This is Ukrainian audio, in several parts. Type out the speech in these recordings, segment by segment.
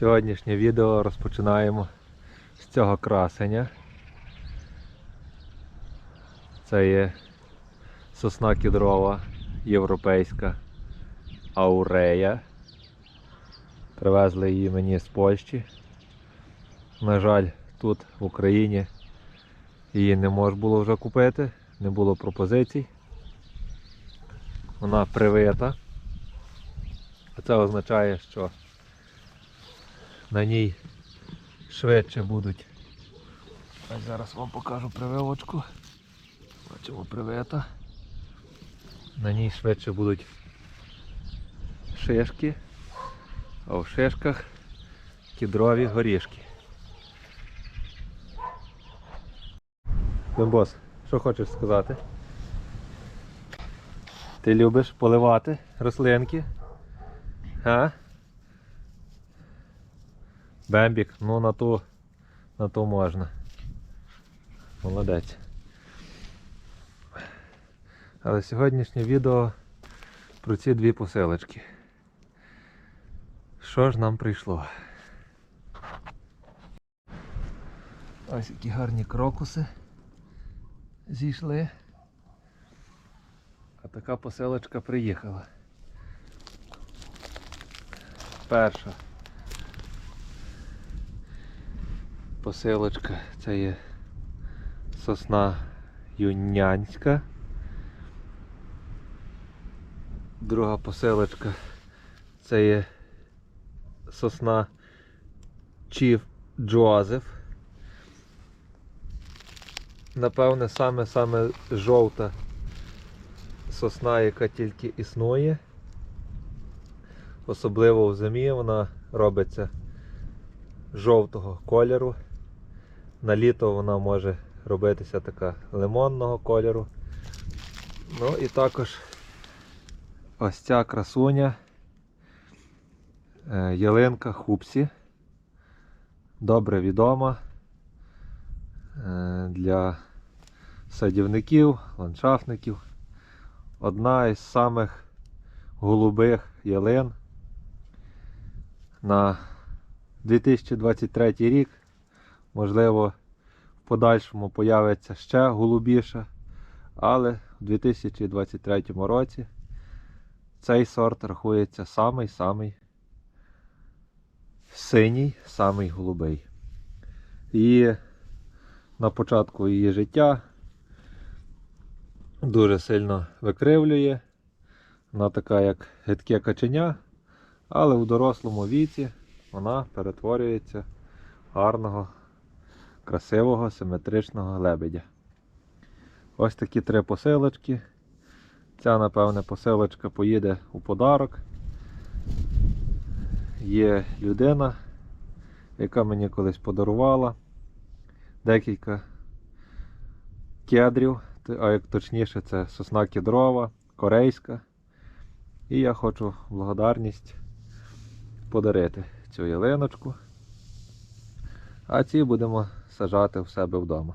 Сьогоднішнє відео розпочинаємо з цього красення. Це є сосна кідрова європейська аурея. Привезли її мені з Польщі. На жаль, тут в Україні її не можна було вже купити, не було пропозицій. Вона привита. А Це означає, що на ній швидше будуть. Ось зараз вам покажу прививочку. Бачимо привита. На ній швидше будуть шишки, а в шишках кідрові горішки. Бос, що хочеш сказати? Ти любиш поливати рослинки? А? Бембік, ну на ту, на ту можна. Молодець. Але сьогоднішнє відео про ці дві посилочки. Що ж нам прийшло? Ось які гарні крокуси зійшли. А така посилочка приїхала. Перша посилочка це є сосна юнянська. Друга посилочка це є сосна Чіф Джозеф. Напевне, саме-саме жовта сосна, яка тільки існує. Особливо в зимі вона робиться жовтого кольору. На літо вона може робитися така лимонного кольору. Ну і також ось ця красуня е, ялинка Хупсі. Добре відома е, для садівників, ландшафтників. Одна із самих голубих ялин на 2023 рік. Можливо, в подальшому появиться ще голубіша, але в 2023 році цей сорт рахується самий-самий синій, самий голубий. І на початку її життя дуже сильно викривлює. Вона така, як гидке каченя, але в дорослому віці вона перетворюється гарного, красивого, симетричного лебедя. Ось такі три посилочки. Ця, напевне, посилочка поїде у подарок. Є людина, яка мені колись подарувала декілька кедрів, а як точніше, це сосна кедрова, корейська. І я хочу благодарність подарити цю ялиночку. А ці будемо сажати в себе вдома.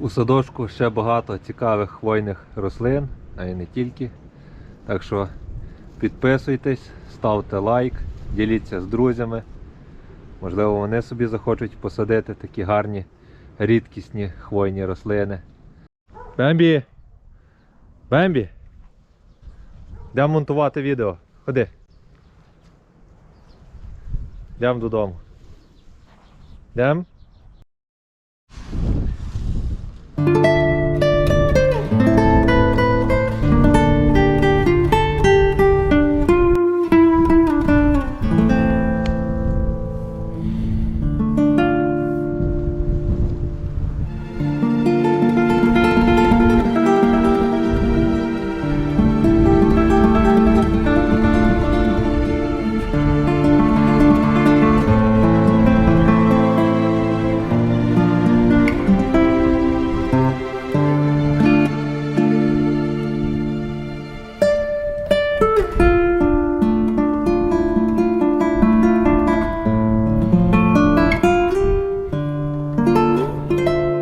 У садочку ще багато цікавих хвойних рослин, а й не тільки. Так що підписуйтесь, ставте лайк, діліться з друзями. Можливо, вони собі захочуть посадити такі гарні, рідкісні хвойні рослини. Бембі! Бембі! Йдемо монтувати відео. Ходи. Йдемо додому. Йдемо?